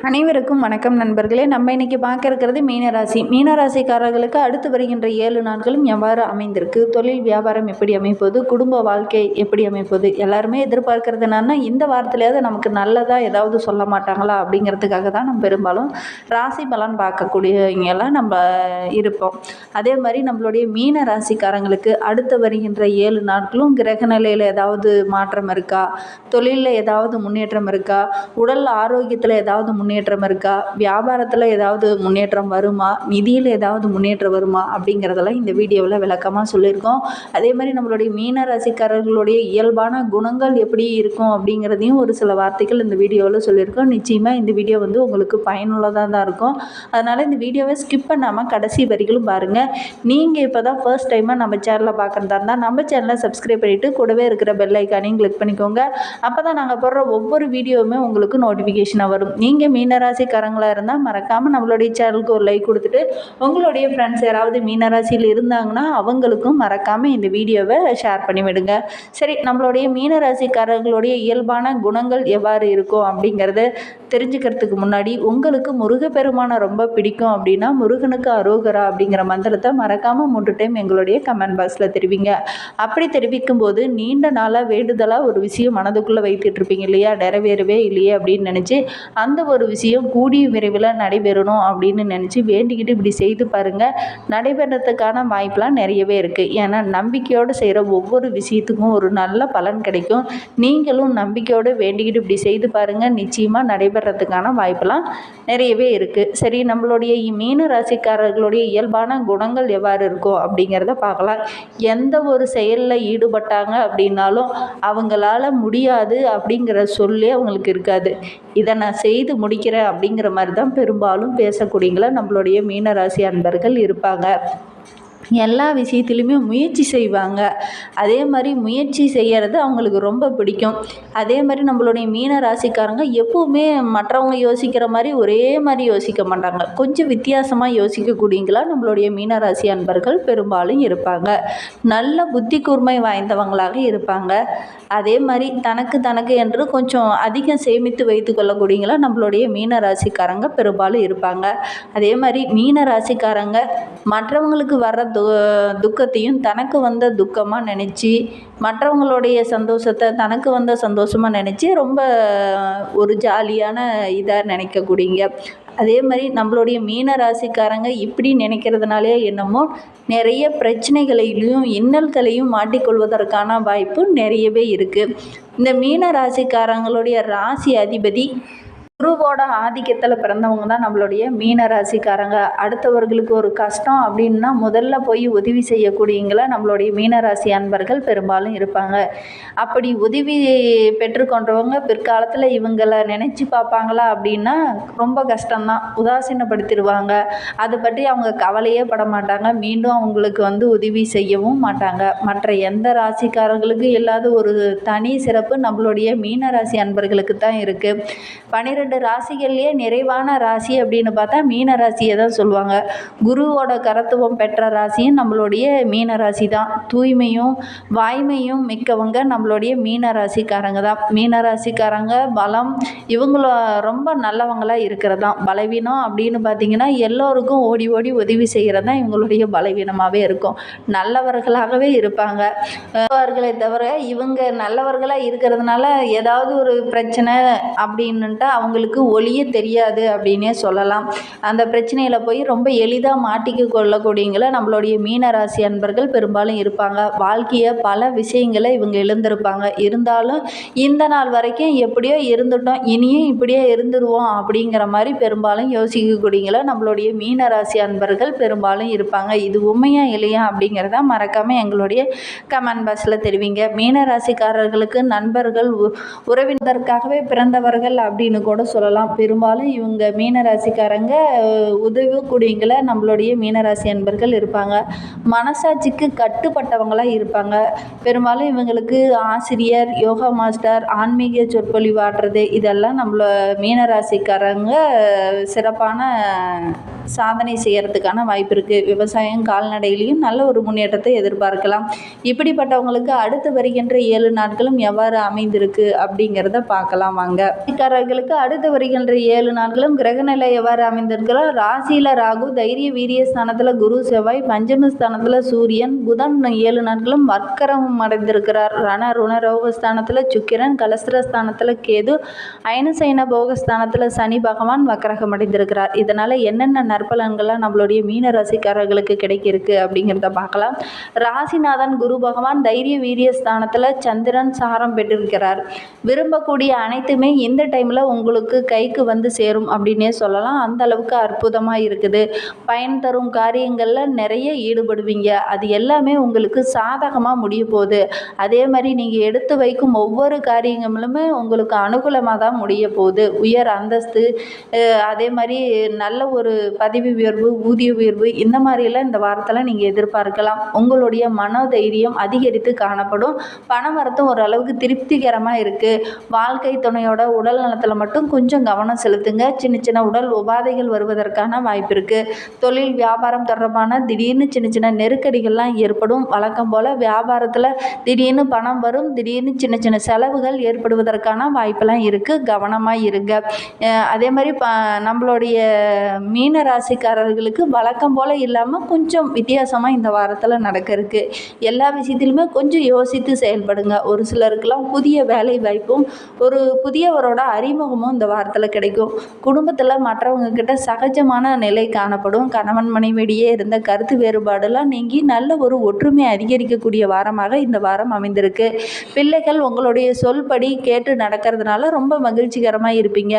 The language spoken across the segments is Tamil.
அனைவருக்கும் வணக்கம் நண்பர்களே. நம்ம இன்னைக்கு பார்க்க இருக்கிறது மீனராசி. மீனராசிக்காரர்களுக்கு அடுத்து வருகின்ற ஏழு நாட்களும் எவ்வாறு அமைந்திருக்கு? தொழில் வியாபாரம் எப்படி அமைப்பது? குடும்ப வாழ்க்கை எப்படி அமைப்பது? எல்லாருமே எதிர்பார்க்கறது என்னன்னா இந்த வாரத்திலேயாவது நமக்கு நல்லதாக ஏதாவது சொல்ல மாட்டாங்களா அப்படிங்கிறதுக்காக தான் நம்ம பெரும்பாலும் ராசி பலன் பார்க்கக்கூடியவங்க எல்லாம் நம்ம இருப்போம். அதே மாதிரி நம்மளுடைய மீன ராசிக்காரங்களுக்கு அடுத்து வருகின்ற ஏழு நாட்களும் கிரக நிலையில் ஏதாவது மாற்றம் இருக்கா? தொழிலில் ஏதாவது முன்னேற்றம் இருக்கா? உடல் ஆரோக்கியத்தில் ஏதாவது முன்னேற்றம் இருக்கா? வியாபாரத்தில் ஏதாவது முன்னேற்றம் வருமா? நிதியில் ஏதாவது முன்னேற்றம் வருமா? அப்படிங்கிறதெல்லாம் இந்த வீடியோவில் விளக்கமாக சொல்லியிருக்கோம். அதே மாதிரி நம்மளுடைய மீன ராசிக்காரர்களுடைய இயல்பான குணங்கள் எப்படி இருக்கும் அப்படிங்கிறதையும் ஒரு சில வார்த்தைகள் இந்த வீடியோவில் சொல்லியிருக்கோம். நிச்சயமாக இந்த வீடியோ வந்து உங்களுக்கு பயனுள்ளதாக தான் இருக்கும். அதனால் இந்த வீடியோவை ஸ்கிப் பண்ணாமல் கடைசி வரிகளும் பாருங்கள் நீங்கள் இப்போ தான் ஃபர்ஸ்ட் டைமாக நம்ம சேனலில் பார்க்குறதா இருந்தால் நம்ம சேனலை சப்ஸ்கிரைப் பண்ணிவிட்டு கூடவே இருக்கிற பெல் ஐக்கானையும் கிளிக் பண்ணிக்கோங்க. அப்போ தான் நாங்கள் போடுற ஒவ்வொரு வீடியோவுமே உங்களுக்கு நோட்டிஃபிகேஷனாக வரும். நீங்கள் மீனராசிக்காரங்களாக இருந்தால் மறக்காமல் நம்மளுடைய சேனலுக்கு ஒரு லைக் கொடுத்துட்டு உங்களுடைய ஃப்ரெண்ட்ஸ் யாராவது மீனராசியில் இருந்தாங்கன்னா அவங்களுக்கும் மறக்காமல் இந்த வீடியோவை ஷேர் பண்ணி விடுங்க சரி நம்மளுடைய மீனராசிக்காரர்களுடைய இயல்பான குணங்கள் எவ்வாறு இருக்கும் அப்படிங்கிறத தெரிஞ்சுக்கிறதுக்கு முன்னாடி உங்களுக்கு முருகப்பெருமானை ரொம்ப பிடிக்கும் அப்படின்னா முருகனுக்கு அரோகரா அப்படிங்கிற மந்திரத்தை மறக்காமல் மூன்று டைம் எங்களுடைய கமெண்ட் பாக்ஸில் தெரிவிங்க. அப்படி தெரிவிக்கும் போது நீண்ட நாளாக வேண்டுதலாக ஒரு விஷயம் மனதுக்குள்ளே வைத்துட்டு இருப்பீங்க இல்லையா? நிறைவேறவே இல்லையே அப்படின்னு நினச்சி அந்த ஒரு விஷயம் கூடிய விரைவில் நடைபெறணும் அப்படின்னு நினச்சி வேண்டிக்கிட்டு இப்படி செய்து பாருங்கள் நடைபெறத்துக்கான வாய்ப்பெலாம் நிறையவே இருக்குது ஏன்னா நம்பிக்கையோடு செய்கிற ஒவ்வொரு விஷயத்துக்கும் ஒரு நல்ல பலன் கிடைக்கும். நீங்களும் நம்பிக்கையோடு வேண்டிக்கிட்டு இப்படி செய்து பாருங்கள் நிச்சயமாக நடைபெறத்துக்கான வாய்ப்பெலாம் நிறையவே இருக்குது சரி நம்மளுடைய மீன ராசிக்காரர்களுடைய இயல்பான குணங்கள் எவ்வாறு இருக்கும் அப்படிங்கிறத பார்க்கலாம். எந்த ஒரு செயலில் ஈடுபட்டாங்க அப்படின்னாலும் அவங்களால முடியாது அப்படிங்கிற சொல்லி அவங்களுக்கு இருக்காது. இதை நான் செய்து முடிக்கிற அப்படிங்கிற மாதிரி தான் பெரும்பாலும் பேசக்கூடியங்களா நம்மளுடைய மீனராசி அன்பர்கள் இருப்பாங்க. எல்லா விஷயத்துலையுமே முயற்சி செய்வாங்க. அதே மாதிரி முயற்சி செய்கிறது அவங்களுக்கு ரொம்ப பிடிக்கும். அதே மாதிரி நம்மளுடைய மீன ராசிக்காரங்க எப்போவுமே மற்றவங்க யோசிக்கிற மாதிரி ஒரே மாதிரி யோசிக்க மாட்டாங்க. கொஞ்சம் வித்தியாசமாக யோசிக்கக்கூடியங்களா நம்மளுடைய மீன ராசி அன்பர்கள் பெரும்பாலும் இருப்பாங்க. நல்ல புத்தி கூர்மை வாய்ந்தவங்களாக இருப்பாங்க. அதே மாதிரி தனக்கு தனக்கு என்று கொஞ்சம் அதிகம் சேமித்து வைத்து கொள்ளக்கூடியங்களா நம்மளுடைய மீன ராசிக்காரங்க பெரும்பாலும் இருப்பாங்க. அதே மாதிரி மீன ராசிக்காரங்க மற்றவங்களுக்கு வர்ற து துக்கத்தையும் தனக்கு வந்த துக்கமாக நினச்சி மற்றவங்களுடைய சந்தோஷத்தை தனக்கு வந்த சந்தோஷமாக நினச்சி ரொம்ப ஒரு ஜாலியான இதாக நினைக்கக்கூடியங்க. அதே மாதிரி நம்மளுடைய மீன ராசிக்காரங்க இப்படி நினைக்கிறதுனாலே என்னமோ நிறைய பிரச்சனைகளையும் இன்னல்களையும் மாட்டிக்கொள்வதற்கான வாய்ப்பு நிறையவே இருக்குது இந்த மீன ராசிக்காரங்களுடைய ராசி அதிபதி குருவோட ஆதிக்கத்தில் பிறந்தவங்க தான் நம்மளுடைய மீன ராசிக்காரங்க. அடுத்தவர்களுக்கு ஒரு கஷ்டம் அப்படின்னா முதல்ல போய் உதவி செய்யக்கூடியங்கள நம்மளுடைய மீன ராசி அன்பர்கள் பெரும்பாலும் இருப்பாங்க. அப்படி உதவி பெற்றுக்கொண்டவங்க பிற்காலத்தில் இவங்களை நினச்சி பார்ப்பாங்களா அப்படின்னா ரொம்ப கஷ்டம்தான். உதாசீனப்படுத்திடுவாங்க. அதை பற்றி அவங்க கவலையே பட மாட்டாங்க. மீண்டும் அவங்களுக்கு வந்து உதவி செய்யவும் மாட்டாங்க. மற்ற எந்த ராசிக்காரர்களுக்கும் இல்லாத ஒரு தனி சிறப்பு நம்மளுடைய மீன ராசி அன்பர்களுக்கு தான் இருக்குது பன்னெண்டு ராசிகள்லேயே நிறைவான ராசி அப்படின்னு பார்த்தா மீன ராசியை தான் சொல்லுவாங்க. குருவோட கரத்துவம் பெற்ற ராசியும் நம்மளுடைய மீன ராசி தான் தூய்மையும் வாய்மையும் மிக்கவங்க நம்மளுடைய மீன ராசிக்காரங்க தான். மீன ராசிக்காரங்க பலம் இவங்கள ரொம்ப நல்லவங்களாக இருக்கிறது தான் பலவீனம் அப்படின்னு பார்த்தீங்கன்னா எல்லோருக்கும் ஓடி ஓடி உதவி செய்கிறது தான் இவங்களுடைய பலவீனமாகவே இருக்கும். நல்லவர்களாகவே இருப்பாங்க. அவர்களை தவிர இவங்க நல்லவர்களாக இருக்கிறதுனால ஏதாவது ஒரு பிரச்சனை அப்படின்னுட்டு அவங்களுக்கு ஒளிய தெரியாது அப்படின்னே சொல்லலாம். அந்த பிரச்சனையில் போய் ரொம்ப எளிதாக மாட்டிக்க கொள்ளக்கூடியங்கள நம்மளுடைய மீன ராசி அன்பர்கள் பெரும்பாலும் இருப்பாங்க. வாழ்க்கையை பல விஷயங்களை இவங்க இழந்திருப்பாங்க இருந்தாலும் இந்த நாள் வரைக்கும் எப்படியோ இருந்துட்டோம். இனியும் இப்படியே இருந்துருவோம் அப்படிங்கிற மாதிரி பெரும்பாலும் யோசிக்கக்கூடியங்கள நம்மளுடைய மீன ராசி அன்பர்கள் பெரும்பாலும் இருப்பாங்க. இது உண்மையா இல்லையா அப்படிங்கிறத மறக்காமல் எங்களுடைய கமெண்ட் பாக்ஸில் தெரிவிங்க. மீன ராசிக்காரர்களுக்கு நண்பர்கள் உ- உறவினருக்காகவே பிறந்தவர்கள் அப்படின்னு கூட சொல்லலாம். பெரும்பாலும் இவங்க மீனராசிக்காரங்க உதவக்கூடியவங்கள நம்மளுடைய மீனராசி அன்பர்கள் இருப்பாங்க. மனசாட்சிக்கு கட்டுப்பட்டவங்களாக இருப்பாங்க. பெரும்பாலும் இவங்களுக்கு ஆசிரியர் யோகா மாஸ்டர் ஆன்மீக சொற்பொழிவாடுறது இதெல்லாம் நம்மள மீனராசிக்காரங்க சிறப்பான சாதனை செய்யறதுக்கான வாய்ப்பு இருக்குது விவசாயம் கால்நடையிலையும் நல்ல ஒரு முன்னேற்றத்தை எதிர்பார்க்கலாம். இப்படிப்பட்டவங்களுக்கு அடுத்து வருகின்ற ஏழு நாட்களும் எவ்வாறு அமைந்திருக்கு அப்படிங்கிறத பார்க்கலாம் வாங்க. இக்காரர்களுக்கு அடுத்து அடுத்து வருகின்ற ஏழு நாட்களும் கிரகநிலை எவ்வாறு அமைந்திருக்கிறோம் ராசியில் ராகு தைரிய வீரிய ஸ்தானத்தில் குரு செவ்வாய் பஞ்சம ஸ்தானத்தில் சூரியன் புதன் ஏழு நாட்களும் வக்கரம் அடைந்திருக்கிறார். ரண ருணரோக ஸ்தானத்தில் சுக்கிரன் கலஸ்திர ஸ்தானத்தில் கேது அயனசைன போக ஸ்தானத்தில் சனி பகவான் வக்கரகம் அடைந்திருக்கிறார். இதனால் என்னென்ன நற்பலன்கள்லாம் நம்மளுடைய மீன ராசிக்காரர்களுக்கு கிடைக்கிருக்கு அப்படிங்கிறத பார்க்கலாம். ராசிநாதன் குரு பகவான் தைரிய வீரிய ஸ்தானத்தில் சந்திரன் சாரம் பெற்றிருக்கிறார். விரும்பக்கூடிய அனைத்துமே இந்த டைமில் உங்களுக்கு கைக்கு வந்து சேரும் அப்படின்னே சொல்லலாம். அந்த அளவுக்கு அற்புதமாக இருக்குது. பயன் தரும் காரியங்களில் நிறைய ஈடுபடுவீங்க. அது எல்லாமே உங்களுக்கு சாதகமாக முடிய போகுது. அதே மாதிரி நீங்கள் எடுத்து வைக்கும் ஒவ்வொரு காரியங்களுமே உங்களுக்கு அனுகூலமாக தான் முடிய போகுது. உயர் அந்தஸ்து அதே மாதிரி நல்ல ஒரு பதவி உயர்வு ஊதிய உயர்வு இந்த மாதிரிலாம் இந்த வாரத்தில் நீங்கள் எதிர்பார்க்கலாம். உங்களுடைய மனோதைரியம் அதிகரித்து காணப்படும். பண வரத்தும் ஓரளவுக்கு திருப்திகரமாக இருக்குது வாழ்க்கை துணையோட உடல் நலத்தில் மட்டும் கொஞ்சம் கவனம் செலுத்துங்க. சின்ன சின்ன உடல் உபாதைகள் வருவதற்கான வாய்ப்பு இருக்குது தொழில் வியாபாரம் தொடர்பான திடீர்னு சின்ன சின்ன நெருக்கடிகள்லாம் ஏற்படும். வழக்கம் போல் வியாபாரத்தில் திடீர்னு பணம் வரும். திடீர்னு சின்ன சின்ன செலவுகள் ஏற்படுவதற்கான வாய்ப்பெல்லாம் இருக்குது கவனமாக இருங்க. அதே மாதிரி ப நம்மளுடைய மீன ராசிக்காரர்களுக்கு வழக்கம் போல் இல்லாமல் கொஞ்சம் வித்தியாசமாக இந்த வாரத்தில் நடக்க இருக்கு. எல்லா விஷயத்திலுமே கொஞ்சம் யோசித்து செயல்படுங்க. ஒரு சிலருக்கெல்லாம் புதிய வேலை வாய்ப்பும் ஒரு புதியவரோட அறிமுகமும் இந்த இந்த வாரத்தில் கிடைக்கும். குடும்பத்தில் மற்றவங்க கிட்ட சகஜமான நிலை காணப்படும். கணவன் மனைவிடையே இருந்த கருத்து வேறுபாடெல்லாம் நீங்கி நல்ல ஒரு ஒற்றுமை அதிகரிக்கக்கூடிய வாரமாக இந்த வாரம் அமைந்திருக்கு. பிள்ளைகள் உங்களுடைய சொல்படி கேட்டு நடக்கிறதுனால ரொம்ப மகிழ்ச்சிகரமாக இருப்பீங்க.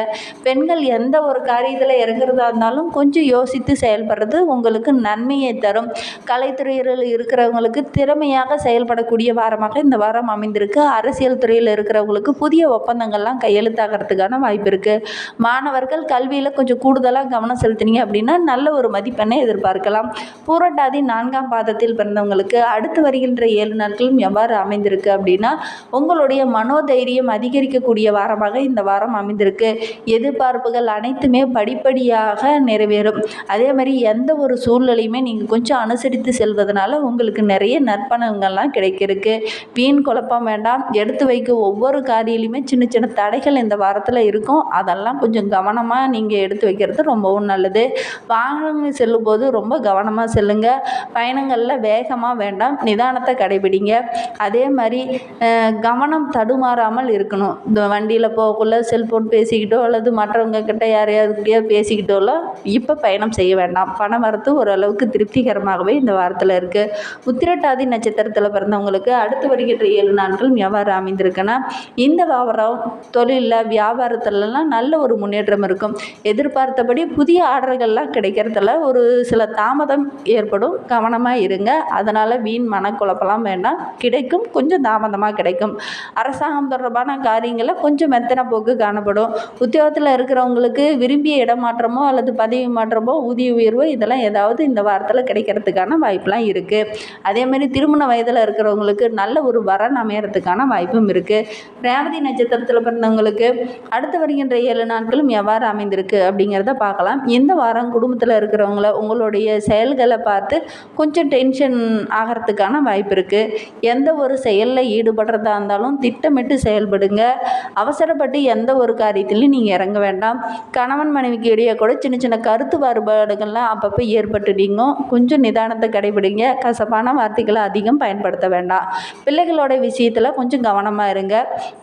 பெண்கள் எந்த ஒரு காரியத்தில் இறங்குறதா இருந்தாலும் கொஞ்சம் யோசித்து செயல்படுறது உங்களுக்கு நன்மையை தரும். கலைத்துறையில் இருக்கிறவங்களுக்கு திறமையாக செயல்படக்கூடிய வாரமாக இந்த வாரம் அமைந்திருக்கு. அரசியல் துறையில் இருக்கிறவங்களுக்கு புதிய ஒப்பந்தங்கள்லாம் கையெழுத்தாகிறதுக்கான வாய்ப்பு இருக்குது மாணவர்கள் கல்வியில் கொஞ்சம் கூடுதலாக கவனம் செலுத்தினீங்க அப்படின்னா நல்ல ஒரு மதிப்பெண்ணை எதிர்பார்க்கலாம். பூரட்டாதி நான்காம் பாதத்தில் பிறந்தவங்களுக்கு அடுத்து வருகின்ற ஏழு நாட்களும் எவ்வாறு அமைந்திருக்கு அப்படின்னா உங்களுடைய மனோதைரியம் அதிகரிக்கக்கூடிய வாரமாக இந்த வாரம் அமைந்திருக்கு. எதிர்பார்ப்புகள் அனைத்துமே படிப்படியாக நிறைவேறும். அதே மாதிரி எந்த ஒரு சூழ்நிலையுமே நீங்கள் கொஞ்சம் அனுசரித்து செல்வதனால உங்களுக்கு நிறைய நற்பணங்கள்லாம் கிடைக்கிறதுக்கு. வீண் குழப்பம் வேண்டாம். எடுத்து வைக்க ஒவ்வொரு காரியிலையுமே சின்ன சின்ன தடைகள் இந்த வாரத்தில் இருக்கும். அதெல்லாம் கொஞ்சம் கவனமாக நீங்கள் எடுத்து வைக்கிறது ரொம்பவும் நல்லது. வாகனங்கள் செல்லும்போது ரொம்ப கவனமாக செல்லுங்க. பயணங்களில் வேகமாக வேண்டாம் நிதானத்தை கடைபிடிங்க. அதே மாதிரி கவனம் தடுமாறாமல் இருக்கணும். இந்த வண்டியில் போகக்குள்ள செல்ஃபோன் பேசிக்கிட்டோ அல்லது மற்றவங்க கிட்ட யாரையாவது பேசிக்கிட்டோல இப்போ பயணம் செய்ய வேண்டாம். பணம் வரத்து ஓரளவுக்கு திருப்திகரமாகவே இந்த வாரத்தில் இருக்குது உத்திரட்டாதி நட்சத்திரத்தில் பிறந்தவங்களுக்கு அடுத்து வருகின்ற ஏழு நாட்கள் எவ்வாறு அமைந்திருக்குன்னா இந்த வாரம் தொழிலில் வியாபாரத்தில் வியாபாரத்துலலாம் நல்ல ஒரு முன்னேற்றம் இருக்கும். எதிர்பார்த்தபடி புதிய ஆர்டர்கள்லாம் கிடைக்கிறதுல ஒரு சில தாமதம் ஏற்படும். கவனமாக இருங்க. அதனால் வீண் மனக்குழப்பெல்லாம் வேண்டாம். கிடைக்கும். கொஞ்சம் தாமதமாக கிடைக்கும். அரசாங்கம் தொடர்பான காரியங்களில் கொஞ்சம் மெத்தன போக்கு காணப்படும். உத்தியோகத்தில் இருக்கிறவங்களுக்கு விரும்பிய இடமாற்றமோ அல்லது பதவி மாற்றமோ ஊதிய உயர்வோ இதெல்லாம் ஏதாவது இந்த வாரத்தில் கிடைக்கிறதுக்கான வாய்ப்பெலாம் இருக்குது அதேமாரி திருமண வயதில் இருக்கிறவங்களுக்கு நல்ல ஒரு வரன் அமையறதுக்கான வாய்ப்பும் இருக்குது ரேவதி நட்சத்திரத்தில் பிறந்தவங்களுக்கு அடுத்து வருகின்ற ஏழு நாட்களும் எவ்வாறு அமைந்திருக்கு அப்படிங்கிறத பார்க்கலாம். இந்த வாரம் குடும்பத்தில் இருக்கிறவங்கள உங்களுடைய செயல்களை பார்த்து கொஞ்சம் டென்ஷன் ஆகிறதுக்கான வாய்ப்பு இருக்குது எந்த ஒரு செயலில் ஈடுபடுறதா இருந்தாலும் திட்டமிட்டு செயல்படுங்க. அவசரப்பட்டு எந்த ஒரு காரியத்திலையும் நீங்கள் இறங்க வேண்டாம். கணவன் மனைவிக்கு இடையே கூட சின்ன சின்ன கருத்து வேறுபாடுகள்லாம் அப்பப்போ ஏற்பட்டுட்டீங்க கொஞ்சம் நிதானத்தை கடைபிடிங்க. கசப்பான வார்த்தைகளை அதிகம் பயன்படுத்த வேண்டாம். பிள்ளைகளோட விஷயத்தில் கொஞ்சம் கவனமாக இருங்க.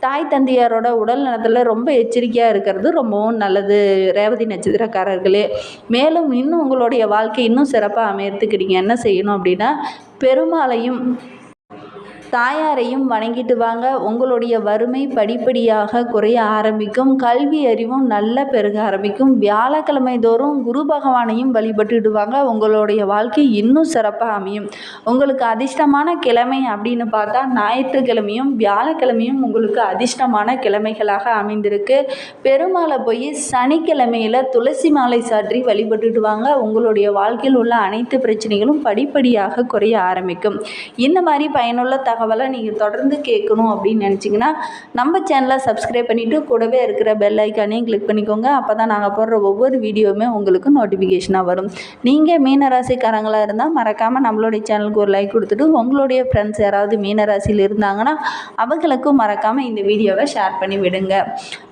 தாய் தந்தையாரோட உடல் நலத்தில் ரொம்ப எச்சரிக்கையாக இருக்கிறது ரொம்பவும் நல்லது. ரேவதி நட்சத்திரக்காரர்களே மேலும் இன்னும் உங்களுடைய வாழ்க்கை இன்னும் சிறப்பாக அமையறதுக்கு நீங்கள் என்ன செய்யணும் அப்படின்னா பெருமாளையும் தாயாரையும் வணங்கிட்டு வாங்க. உங்களுடைய வறுமை படிப்படியாக குறைய ஆரம்பிக்கும். கல்வி அறிவும் நல்ல பெருக ஆரம்பிக்கும். வியாழக்கிழமை தோறும் குரு பகவானையும் வழிபட்டுடுவாங்க உங்களுடைய வாழ்க்கை இன்னும் சிறப்பாக அமையும். உங்களுக்கு அதிர்ஷ்டமான கிழமை அப்படின்னு பார்த்தா ஞாயிற்றுக்கிழமையும் வியாழக்கிழமையும் உங்களுக்கு அதிர்ஷ்டமான கிழமைகளாக அமைந்திருக்கு. பெருமாளை போய் சனிக்கிழமையில் துளசி மாலை சாற்றி வழிபட்டுட்டு வாங்க. உங்களுடைய வாழ்க்கையில் உள்ள அனைத்து பிரச்சனைகளும் படிப்படியாக குறைய ஆரம்பிக்கும். இந்த மாதிரி பயனுள்ள தகவல் தகவலை நீங்கள் தொடர்ந்து கேட்கணும் அப்படின்னு நினச்சிங்கன்னா நம்ம சேனலை சப்ஸ்கிரைப் பண்ணிவிட்டு கூடவே இருக்கிற பெல் ஐக்கானையும் கிளிக் பண்ணிக்கோங்க. அப்போ தான் நாங்கள் போடுற ஒவ்வொரு வீடியோவுமே உங்களுக்கு நோட்டிஃபிகேஷனாக வரும். நீங்கள் மீனராசிக்காரங்களாக இருந்தால் மறக்காமல் நம்மளுடைய சேனலுக்கு ஒரு லைக் கொடுத்துட்டு உங்களுடைய ஃப்ரெண்ட்ஸ் யாராவது மீனராசியில் இருந்தாங்கன்னா அவங்களுக்கும் மறக்காமல் இந்த வீடியோவை ஷேர் பண்ணி விடுங்க.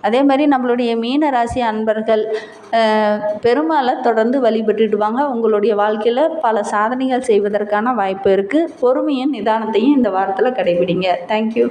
அதே மாதிரி நம்மளுடைய மீனராசி அன்பர்கள் பெருமாளை தொடர்ந்து வழிபட்டுட்டு வாங்க. உங்களுடைய வாழ்க்கையில் பல சாதனைகள் செய்வதற்கான வாய்ப்பு இருக்குது பொறுமையும் நிதானத்தையும் இந்த வாரத்தில் கடைபிடிங்க. தேங்க்யூ